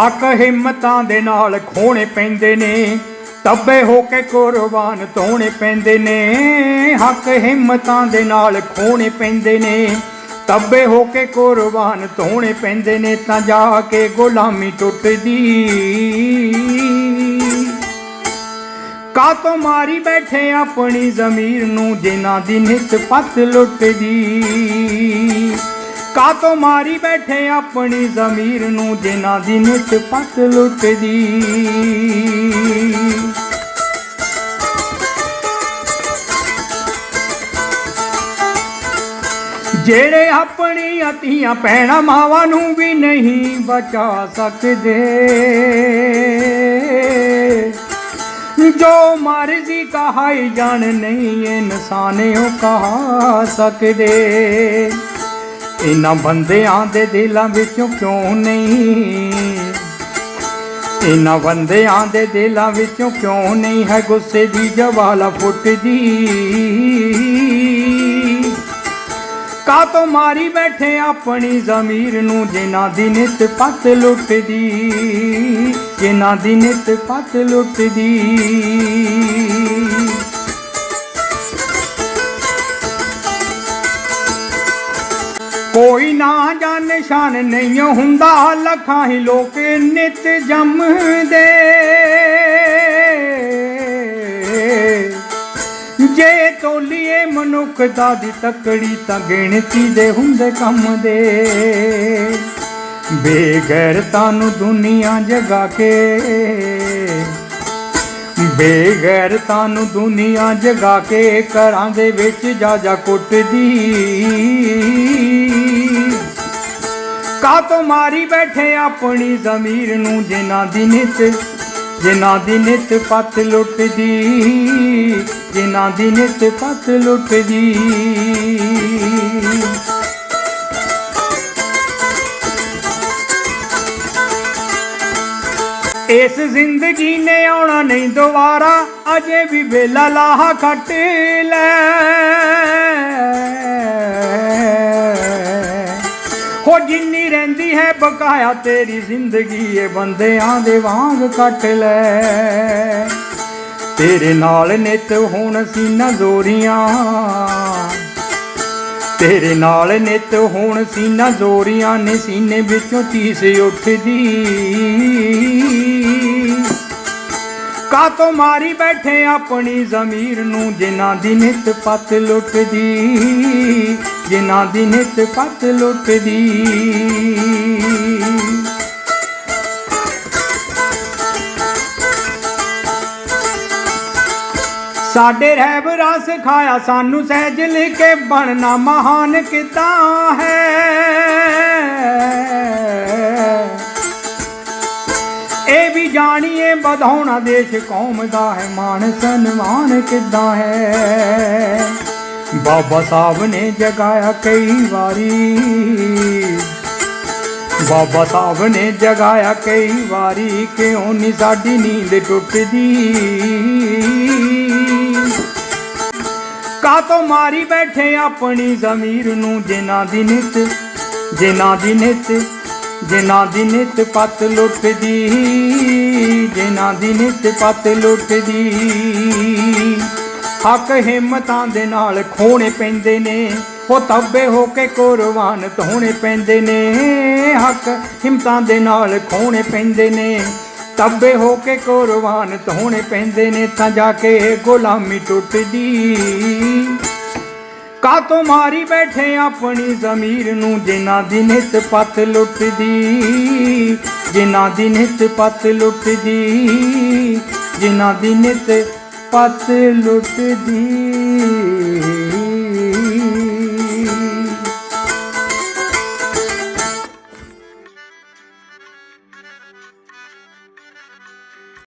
ਹੱਕ ਹਿੰਮਤਾਂ ਦੇ ਨਾਲ ਖੋਣੇ ਪੈਂਦੇ ਨੇ, ਤੱਬੇ ਹੋ ਕੇ ਕੁਰਬਾਨ ਧੋਣੇ ਪੈਂਦੇ ਨੇ। ਹੱਕ ਹਿੰਮਤਾਂ ਦੇ ਨਾਲ ਖੋਣੇ ਪੈਂਦੇ ਨੇ, ਤੱਬੇ ਹੋ ਕੇ ਕੁਰਬਾਨ ਧੋਣੇ ਪੈਂਦੇ ਨੇ, ਤਾਂ ਜਾ ਕੇ ਗੁਲਾਮੀ ਟੁੱਟਦੀ। ਕਾਤੋਂ ਮਾਰੀ ਬੈਠੇ ਆਪਣੀ ਜ਼ਮੀਰ ਨੂੰ, ਜਿਨ੍ਹਾਂ ਦੀ ਨਿਤ ਪੱਤ ਲੁੱਟਦੀ। ਕਾਤੋਂ ਮਾਰੀ ਬੈਠੇ ਆਪਣੀ ਜ਼ਮੀਰ ਨੂੰ, ਜਿਨ੍ਹਾਂ ਦੀ ਨਿਤ ਪੱਤ ਲੁੱਟਦੀ। ਜਿਹੜੇ ਆਪਣੀ ਅਤੀਆਂ ਪੈਣਾ ਮਾਵਾਂ ਨੂੰ ਵੀ ਨਹੀਂ ਬਚਾ ਸਕਦੇ। ਜੋ ਮਰਜ਼ੀ ਕਹਾਈ ਜਾਣ, ਨਹੀਂ ਇਨਸਾਨ ਉਹ ਕਹਾ ਸਕਦੇ। ਇਹਨਾਂ ਬੰਦਿਆਂ ਦੇ ਦਿਲਾਂ ਵਿੱਚੋਂ ਕਿਉਂ ਨਹੀਂ? ਇਹਨਾਂ ਬੰਦਿਆਂ ਦੇ ਦਿਲਾਂ ਵਿੱਚੋਂ ਕਿਉਂ ਨਹੀਂ ਹੈ ਗੁੱਸੇ ਦੀ ਜਵਾਲਾ ਫੁੱਟਦੀ? ਕਾਤੋਂ ਮਾਰੀ ਬੈਠੇ ਆਪਣੀ ਜ਼ਮੀਰ ਨੂੰ ਜਿਨ੍ਹਾਂ ਦੀ ਨਿਤ ਪਤ ਲੁੱਟਦੀ? ਜਿਨ੍ਹਾਂ ਦੀ ਨਿਤ ਪਤ ਲੁੱਟਦੀ? ਕੋਈ ਨਾ ਜਾਣ ਨਿਸ਼ਾਨ ਨਹੀਂ ਹੁੰਦਾ, ਲੱਖਾਂ ਹੀ ਲੋਕ ਨਿਤ ਜੰਮਦੇ। ਜੇ ਤੋਲੀਏ ਮਨੁੱਖਤਾ ਦੀ ਤਕੜੀ ਤਾਂ ਗਿਣਤੀ ਦੇ ਹੁੰਦੇ ਕੰਮ ਦੇ। ਬੇਗੈਰਤਾਂ ਨੂੰ ਦੁਨੀਆ ਜਗਾ ਕੇ ਬੇਗੈਰ ਨੂੰ ਦੁਨੀਆ ਜਗਾ ਕੇ ਘਰਾਂ ਦੇ ਵਿੱਚ ਜਾ ਜਾ ਕੁੱਟਦੀ। ਕਾਤੋਂ ਮਾਰੀ ਬੈਠੇ ਆਪਣੀ ਜ਼ਮੀਰ ਨੂੰ ਜਿਨ੍ਹਾਂ ਦੀ ਨਿਤ, ਜਿਨ੍ਹਾਂ ਦੀ ਨਿਤ ਪੱਤ ਲੁੱਟਦੀ, ਜਿਨ੍ਹਾਂ ਦੀ ਨਿਤ ਪੱਤ ਲੁੱਟਦੀ। ਇਸ ਜ਼ਿੰਦਗੀ ਨੇ ਆਉਣਾ ਨਹੀਂ ਦੁਬਾਰਾ, ਅਜੇ ਵੀ ਵੇਲਾ ਲਾਹਾ ਖੱਟ ਲੈ। ਹੋ ਜਿੰਨੀ ਰਹਿੰਦੀ ਹੈ ਬਕਾਇਆ ਤੇਰੀ ਜ਼ਿੰਦਗੀ, ਇਹ ਬੰਦਿਆਂ ਦੇ ਵਾਂਗ ਕੱਟ ਲੈ। ਤੇਰੇ ਨਾਲ ਨਿਤ ਹੁਣ ਸੀਨਾ ਜ਼ੋਰੀਆਂ। ਤੇਰੇ ਨਾਲ ਨਿਤ ਹੁਣ ਸੀਨਾ ਜ਼ੋਰੀਆਂ ਨੇ ਸੀਨੇ ਵਿੱਚੋਂ ਚੀਸ ਉੱਠਦੀ। ਕਾਤੋਂ ਮਾਰੀ ਬੈਠੇ ਆਪਣੀ ਜ਼ਮੀਰ ਨੂੰ, ਜਿਨ੍ਹਾਂ ਦੀ ਨਿਤ ਪਤ ਲੁੱਟਦੀ, ਜਿਨ੍ਹਾਂ ਦੀ ਨਿਤ ਪਤ ਲੁੱਟਦੀ। ਸਾਡੇ ਰਹਿਬ ਰਸ ਖਾਇਆ ਸਾਨੂੰ ਸਹਿਜ ਲਿਖੇ ਬਣਨਾ ਮਹਾਨ ਕਿਦਾਂ ਹੈ। ਇਹ ਵੀ ਜਾਣੀਏ ਵਧਾਉਣਾ ਦੇਸ਼ ਕੌਮ ਦਾ ਹੈ ਮਾਣ ਸਨਮਾਨ ਕਿੱਦਾਂ ਹੈ? ਬਾਬਾ ਸਾਹਿਬ ਨੇ ਜਗਾਇਆ ਕਈ ਵਾਰੀ। ਬਾਬਾ ਸਾਹਿਬ ਨੇ ਜਗਾਇਆ ਕਈ ਵਾਰੀ, ਕਿਉਂ ਨਹੀਂ ਸਾਡੀ ਨੀਂਦ ਟੁੱਟਦੀ? ਕਾਤੋਂ ਮਾਰੀ ਬੈਠੇ ਆਪਣੀ ਜ਼ਮੀਰ ਨੂੰ, ਜਿਨ੍ਹਾਂ ਦੀ ਨਿਤ, ਜਿਨ੍ਹਾਂ ਦੀ ਨਿਤ ਜਿਨ੍ਹਾਂ ਦੀ ਨਿਤ ਪੱਤ ਲੁੱਟਦੀ, ਜਿਨ੍ਹਾਂ ਦੀ ਨਿਤ ਪਤ ਲੁੱਟਦੀ। ਹੱਕ ਹਿੰਮਤਾਂ ਦੇ ਨਾਲ ਖੋਣੇ ਪੈਂਦੇ ਨੇ, ਉਹ ਤੱਬੇ ਹੋ ਕੇ ਕੁਰਬਾਨ ਹੋਣੇ ਪੈਂਦੇ ਨੇ। ਹੱਕ ਹਿੰਮਤਾਂ ਦੇ ਨਾਲ ਖੋਣੇ ਪੈਂਦੇ ਨੇ ਤੱਬੇ ਹੋ ਕੇ ਕੁਰਬਾਨ ਹੋਣੇ ਪੈਂਦੇ ਨੇ, ਤਾਂ ਜਾ ਕੇ ਗੁਲਾਮੀ ਟੁੱਟਦੀ। ਤੋਂ ਮਾਰੀ ਬੈਠੇ ਆਪਣੀ ਜ਼ਮੀਰ ਨੂੰ, ਜਿਨ੍ਹਾਂ ਦੀ ਨਿਤ ਪੱਤ ਲੁੱਟਦੀ, ਜਿਨ੍ਹਾਂ ਦੀ ਨਿਤ ਪੱਤ ਲੁੱਟਦੀ, ਜਿਨ੍ਹਾਂ ਦੀ ਨਿਤ ਪੱਤ ਲੁੱਟਦੀ।